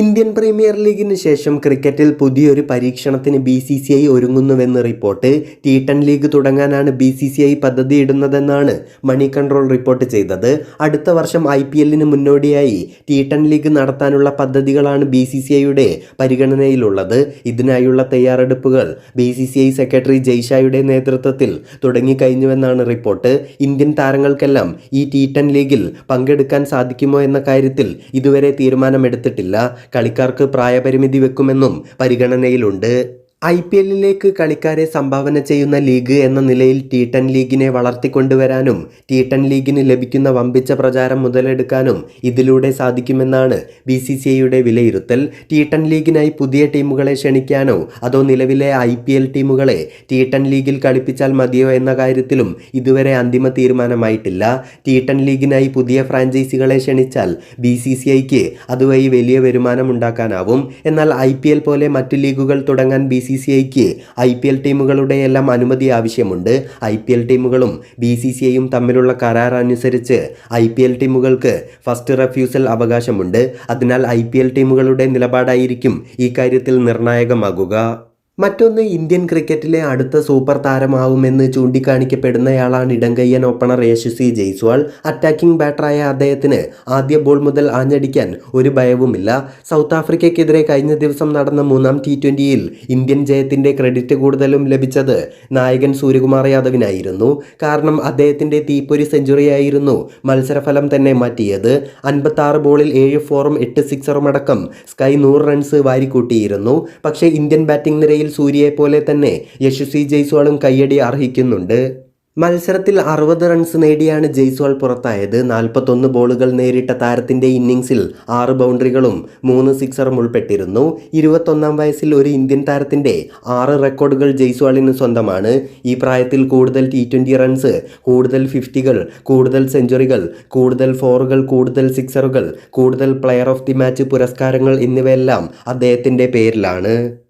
Indian premier ലീഗിന് ശേഷം ക്രിക്കറ്റിൽ പുതിയൊരു പരീക്ഷണത്തിന് ബി സി സി ഐ ഒരുങ്ങുന്നുവെന്ന് റിപ്പോർട്ട് ടി ടെൻ ലീഗ് തുടങ്ങാനാണ് ബി സി സി ഐ പദ്ധതിയിടുന്നതെന്നാണ് മണി കൺട്രോൾ റിപ്പോർട്ട് ചെയ്തത്. അടുത്ത വർഷം ഐ പി എല്ലിന് മുന്നോടിയായി ടി ടെൻ ലീഗ് നടത്താനുള്ള പദ്ധതികളാണ് ബി സി സി ഐയുടെ പരിഗണനയിലുള്ളത്. ഇതിനായുള്ള തയ്യാറെടുപ്പുകൾ B C C I secretary ജയ്ഷായുടെ നേതൃത്വത്തിൽ തുടങ്ങിക്കഴിഞ്ഞുവെന്നാണ് റിപ്പോർട്ട്. ഇന്ത്യൻ താരങ്ങൾക്കെല്ലാം ഈ ടി ടെൻ ലീഗിൽ പങ്കെടുക്കാൻ സാധിക്കുമോ എന്ന കാര്യത്തിൽ ഇതുവരെ തീരുമാനമെടുത്തിട്ടില്ല. കളിക്കാർക്ക് പ്രായപരിമിതി വെക്കുമെന്നും പരിഗണനയിലുണ്ട്. ഐ പി എല്ലിലേക്ക് കളിക്കാരെ സംഭാവന ചെയ്യുന്ന ലീഗ് എന്ന നിലയിൽ ടി ടെൻ ലീഗിനെ വളർത്തിക്കൊണ്ടുവരാനും ടി ടെൻ ലീഗിന് ലഭിക്കുന്ന വമ്പിച്ച പ്രചാരം മുതലെടുക്കാനും ഇതിലൂടെ സാധിക്കുമെന്നാണ് ബി സി സി ഐയുടെ വിലയിരുത്തൽ. ടി ടെൻ ലീഗിനായി പുതിയ ടീമുകളെ ക്ഷണിക്കാനോ അതോ നിലവിലെ ഐ പി എൽ ടീമുകളെ ടി ടെൻ ലീഗിൽ കളിപ്പിച്ചാൽ മതിയോ എന്ന കാര്യത്തിലും ഇതുവരെ അന്തിമ തീരുമാനമായിട്ടില്ല. ടി ടെൻ ലീഗിനായി പുതിയ ഫ്രാഞ്ചൈസികളെ ക്ഷണിച്ചാൽ ബി സി സി ഐക്ക് അതുവഴി വലിയ വരുമാനം ഉണ്ടാക്കാനാവും. എന്നാൽ ഐ പി എൽ പോലെ മറ്റു ലീഗുകൾ തുടങ്ങാൻ ബി സി സി ഐക്ക് ഐ പി എൽ ടീമുകളുടെ എല്ലാം അനുമതി ആവശ്യമുണ്ട്. ഐ പി എൽ ടീമുകളും ബി സി സി ഐയും തമ്മിലുള്ള കരാർ അനുസരിച്ച് ഐ പി എൽ ടീമുകൾക്ക് ഫസ്റ്റ് റെഫ്യൂസൽ അവകാശമുണ്ട്. അതിനാൽ ഐ പി എൽ ടീമുകളുടെ നിലപാടായിരിക്കും ഈ കാര്യത്തിൽ നിർണായകമാകുക. മറ്റൊന്ന് ഇന്ത്യൻ ക്രിക്കറ്റിലെ അടുത്ത സൂപ്പർ താരമാവുമെന്ന് ചൂണ്ടിക്കാണിക്കപ്പെടുന്നയാളാണ് ഇടങ്കയ്യൻ ഓപ്പണർ യശസ്വി ജയ്സ്വാൾ. അറ്റാക്കിംഗ് ബാറ്ററായ അദ്ദേഹത്തിന് ആദ്യ ബോൾ മുതൽ ആഞ്ഞടിക്കാൻ ഒരു ഭയവുമില്ല. സൗത്ത് ആഫ്രിക്കയ്ക്കെതിരെ കഴിഞ്ഞ ദിവസം നടന്ന മൂന്നാം ടി ട്വന്റിയിൽ ഇന്ത്യൻ ജയത്തിന്റെ ക്രെഡിറ്റ് കൂടുതലും ലഭിച്ചത് നായകൻ സൂര്യകുമാർ യാദവിനായിരുന്നു. കാരണം അദ്ദേഹത്തിന്റെ തീപ്പൊരി സെഞ്ചുറിയായിരുന്നു മത്സരഫലം തന്നെ മാറ്റിയത്. അൻപത്താറ് ബോളിൽ ഏഴ് ഫോറും എട്ട് സിക്സറും അടക്കം സ്കൈ നൂറ് റൺസ് വാരിക്കൂട്ടിയിരുന്നു. പക്ഷേ ഇന്ത്യൻ ബാറ്റിംഗ് നിരയിൽ സൂര്യയെ പോലെ തന്നെ യശസ്വി ജയ്സ്വാളും കയ്യടി അർഹിക്കുന്നുണ്ട്. മത്സരത്തിൽ അറുപത് റൺസ് നേടിയാണ് ജയ്സ്വാൾ പുറത്തായത്. നാൽപ്പത്തൊന്ന് ബോളുകൾ നേരിട്ട താരത്തിന്റെ ഇന്നിംഗ്സിൽ ആറ് ബൗണ്ടറികളും മൂന്ന് സിക്സറും ഉൾപ്പെട്ടിരുന്നു. ഇരുപത്തൊന്നാം വയസ്സിൽ ഒരു ഇന്ത്യൻ താരത്തിന്റെ ആറ് റെക്കോർഡുകൾ ജയ്സ്വാളിന് സ്വന്തമാണ്. ഈ പ്രായത്തിൽ കൂടുതൽ ടി ട്വന്റി റൺസ് കൂടുതൽ ഫിഫ്റ്റികൾ കൂടുതൽ സെഞ്ചുറികൾ കൂടുതൽ ഫോറുകൾ കൂടുതൽ സിക്സറുകൾ കൂടുതൽ പ്ലെയർ ഓഫ് ദി മാച്ച് പുരസ്കാരങ്ങൾ എന്നിവയെല്ലാം അദ്ദേഹത്തിന്റെ പേരിലാണ്.